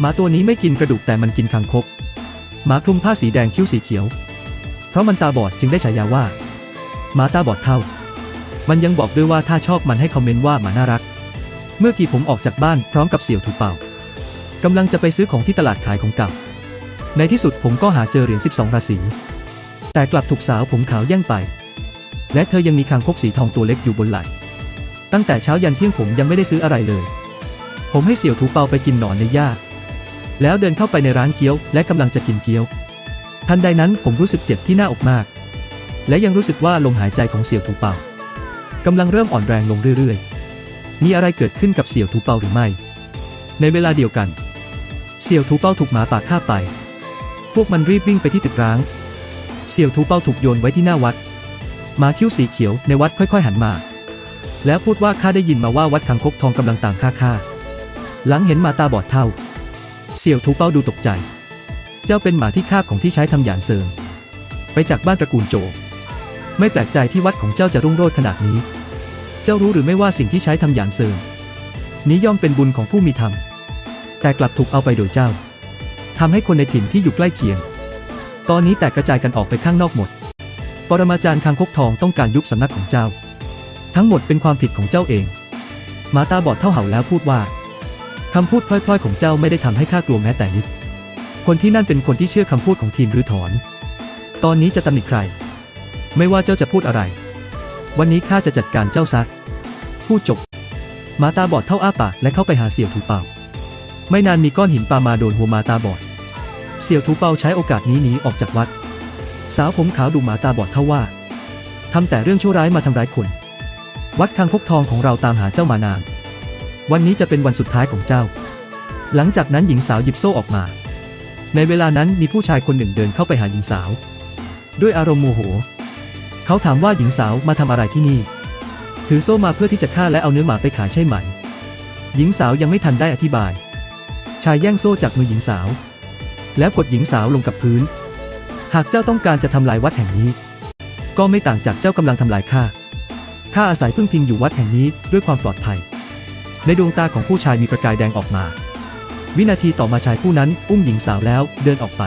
หมาตัวนี้ไม่กินกระดูกแต่มันกินคางคก หมาคลุมผ้าสีแดงคิ้วสีเขียว เพราะมันตาบอดจึงได้ฉายาว่า หมาตาบอดเท่า มันยังบอกด้วยว่าถ้าชอบมันให้คอมเมนต์ว่าหมาน่ารัก เมื่อกี้ผมออกจากบ้านพร้อมกับเสี่ยวถูเป่ากำลังจะไปซื้อของที่ตลาดขายของเก่า ในที่สุดผมก็หาเจอเหรียญ 12 ราศี แต่กลับถูกสาวผมขาวแย่งไป และเธอยังมีคางคกสีทองตัวเล็กอยู่บนไหล่ ตั้งแต่เช้ายันเที่ยงผมยังไม่ได้ซื้ออะไรเลย ผมให้เสี่ยวถูเปาไปกินหนอนในหญ้า แล้วเดินเข้าไปในร้านเกี๊ยว และกำลังจะกินเกี๊ยว ทันใดนั้นผมรู้สึกเจ็บที่หน้าอกมาก และยังรู้สึกว่าลมหายใจของเสี่ยวถูเปากำลังเริ่มอ่อนแรงลงเรื่อยๆ มีอะไรเกิดขึ้นกับเสี่ยวถูเปาหรือไม่ ในเวลาเดียวกัน เสี่ยวถูเปาถูกหมาป่าฆ่าไป พวกมันรีบวิ่งไปที่ตึกร้าง เสี่ยวถูเปาถูกโยนไว้ที่หน้าวัดหมาคิ้วสีเขียวในวัดค่อยๆ หันมา แล้วพูดว่าข้าได้ยินมาว่าวัดคังคกทองกำลังตามข้าข้าหลังเห็นมาตาบอดเท่า เสี่ยวถูเปาดูตกใจ เจ้าเป็นหมาที่คาบของที่ใช้ทำหยานเซิง ไปจากบ้านตระกูลโจ ไม่แปลกใจที่วัดของเจ้าจะรุ่งโรจน์ขนาดนี้ เจ้ารู้หรือไม่ว่าสิ่งที่ใช้ทำหยานเซิง นี้ย่อมเป็นบุญของผู้มีธรรม แต่กลับถูกเอาไปโดยเจ้าทำให้คนในถิ่นที่อยู่ใกล้เคียง ตอนนี้แตกกระจายกันออกไปข้างนอกหมด ปรมาจารย์คางคกทองต้องการยุบสำนักของเจ้า ทั้งหมดเป็นความผิดของเจ้าเองหมาตาบอดเท่าเห่าแล้วพูดว่า คำพูดพล่อยๆ ของเจ้าไม่ได้ทำให้ข้ากลัวแม้แต่นิด คนที่นั่นเป็นคนที่เชื่อคำพูดของทีมหรือถอน ตอนนี้จะตำหนิใคร ไม่ว่าเจ้าจะพูดอะไร วันนี้ข้าจะจัดการเจ้าซัก พูดจบหมาตาบอดเท่าอ้าปากและเข้าไปหาเสี่ยวถูเป่า ไม่นานมีก้อนหินปามาโดนหัวหมาตาบอด เสี่ยวถูเป่าใช้โอกาสนี้หนีออกจากวัด สาวผมขาวดูหมาตาบอดเท่าว่าทำแต่เรื่องชั่วร้ายมาทำร้ายคน วัดคางคกทองของเราตามหาเจ้ามานาน วันนี้จะเป็นวันสุดท้ายของเจ้า หลังจากนั้นหญิงสาวหยิบโซ่ออกมา ในเวลานั้นมีผู้ชายคนหนึ่งเดินเข้าไปหาหญิงสาว ด้วยอารมณ์โมโห เขาถามว่าหญิงสาวมาทำอะไรที่นี่ ถือโซ่มาเพื่อที่จะฆ่าและเอาเนื้อหมาไปขายใช่ไหม หญิงสาวยังไม่ทันได้อธิบาย ชายแย่งโซ่จากมือหญิงสาว แล้วกดหญิงสาวลงกับพื้น หากเจ้าต้องการจะทำลายวัดแห่งนี้ ก็ไม่ต่างจากเจ้ากำลังทำลายข้าข้าอาศัยพึ่งพิงอยู่วัดแห่งนี้ด้วยความปลอดภัย ในดวงตาของผู้ชายมีประกายแดงออกมา วินาทีต่อมาชายผู้นั้นอุ้มหญิงสาวแล้วเดินออกไป